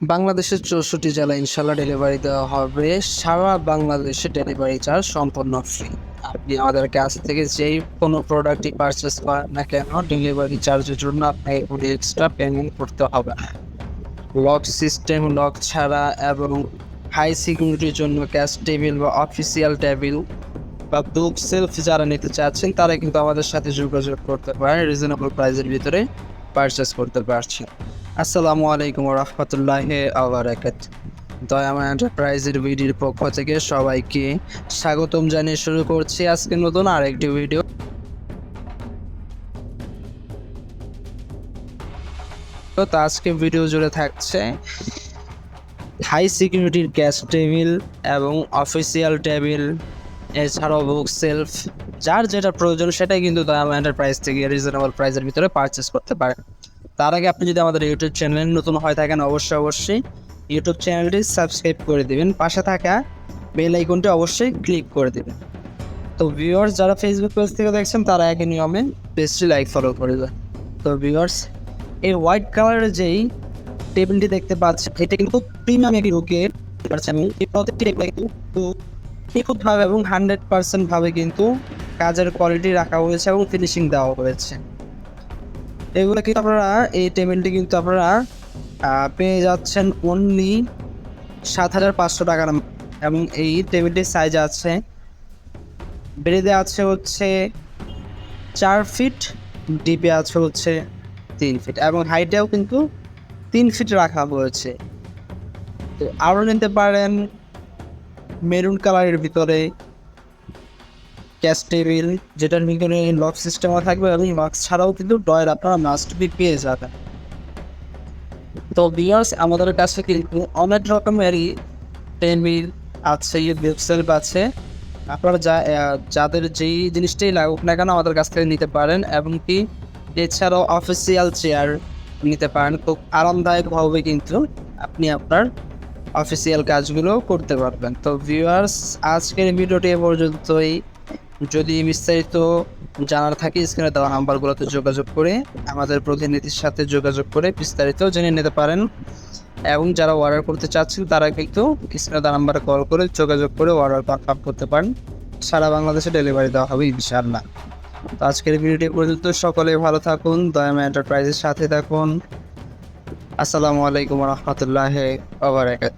বাংলাদেশের চৌষট্টি জেলা ইনশাল্লাহ ডেলিভারি দেওয়া হবে। সারা বাংলাদেশে ডেলিভারি চার্জ সম্পূর্ণ ফ্রি আপনি আমাদের কাছ থেকে যেই কোনো প্রোডাক্টই পারচেস করেন না কেন ডেলিভারি চার্জের জন্য আপনাকে এক্সট্রা পেমেন্ট করতে হবে লক সিস্টেম লক ছাড়া এবং হাই সিকিউরিটির জন্য ক্যাশ টেবিল বা অফিসিয়াল টেবিল বা বুক সেলফ যারা নিতে চাচ্ছেন, তারা কিন্তু আমাদের সাথে যোগাযোগ করতে পারেন। রিজনেবল প্রাইসের ভিতরে পারচেস করতে পারছেন। আসসালামু আলাইকুম রহমতুল্লাহ আবরাকাত দয়ামা এন্টারপ্রাইজের ভিডিওর পক্ষ থেকে সবাইকে স্বাগতম জানিয়ে শুরু করছি আজকে নতুন আরেকটি ভিডিও। তো আজকে ভিডিও জুড়ে থাকছে হাই সিকিউরিটির ক্যাশ টেবিল এবং অফিসিয়াল টেবিল, এছাড়াও বুক সেলফ, যার যেটা প্রয়োজন সেটাই কিন্তু দয়ামা এন্টারপ্রাইজ থেকে রিজনেবল প্রাইসের ভিতরে পারচেস করতে পারেন। তার আগে আপনি যদি আমাদের ইউটিউব চ্যানেলে নতুন হয়ে থাকেন, অবশ্যই অবশ্যই ইউটিউব চ্যানেলটি সাবস্ক্রাইব করে দেবেন। পাশে থাকা বেল আইকনটি অবশ্যই ক্লিক করে দেবেন। তো ভিউয়ার্স যারা ফেসবুক পেজ থেকে দেখছেন, তারা একই নিয়মে পেজটি লাইক ফলো করে দেবেন। তো ভিউয়ার্স এই হোয়াইট কালারের যেই টেবিলটি দেখতে পাচ্ছেন, এটা কিন্তু প্রিমিয়াম একটি পাচ্ছেন এই প্রত্যেকটি কিন্তু নিখুঁতভাবে এবং হান্ড্রেড পার্সেন্ট ভাবে কিন্তু কাজের কোয়ালিটি রাখা হয়েছে এবং ফিনিশিং দেওয়া হয়েছে। এগুলো কিন্তু আপনারা এই টেবিলটি কিন্তু আপনারা পেয়ে যাচ্ছেন অনলি সাত হাজার পাঁচশো টাকার এবং এই টেবিলটির সাইজ আছে, বেড়ে আছে হচ্ছে চার ফিট ডিপে আছে হচ্ছে তিন ফিট এবং হাইটেও কিন্তু তিন ফিট রাখা হয়েছে। আরও নিতে পারেন মেরুন কালারের ভিতরে। ক্যাশ টেবিল যেটার ভিতরে লক সিস্টেমও থাকবে এবং লক ছাড়াও কিন্তু ডয়ের আপনারা মাস্ট বি পেয়ে যাবেন। তো বিয়ার্স আমাদের কাছে কিন্তু অনেক রকমেরই টেবিল আছে ওয়েবসাইট আছে। আপনারা যা যাদের যেই জিনিসটাই লাগুক না কেন আমাদের কাছ থেকে নিতে পারেন এবং কি এছাড়াও অফিসিয়াল চেয়ার নিতে পারেন। খুব আরামদায়কভাবে কিন্তু আপনি আপনার অফিসিয়াল কাজগুলো করতে পারবেন। তো ভিউয়ার্স আজকের ভিডিওটি এ পর্যন্তই। যদি বিস্তারিত জানার থাকে স্ক্রিনে দেওয়া নাম্বারগুলোতে যোগাযোগ করে আমাদের প্রতিনিধির সাথে যোগাযোগ করে বিস্তারিত জেনে নিতে পারেন। এবং যারা অর্ডার করতে চাচ্ছেন, তারা কিন্তু স্ক্রিনে দেওয়া নাম্বারে কল করে যোগাযোগ করে অর্ডার কনফার্ম করতে পারেন। সারা বাংলাদেশে ডেলিভারি দেওয়া হবে ইনশাআল্লাহ। তো আজকের ভিডিওটি পর্যন্ত সকলে ভালো থাকুন দয়ামা এন্টারপ্রাইজের সাথে থাকুন। আসসালামু আলাইকুম রহমতুল্লাহ আবরাকাত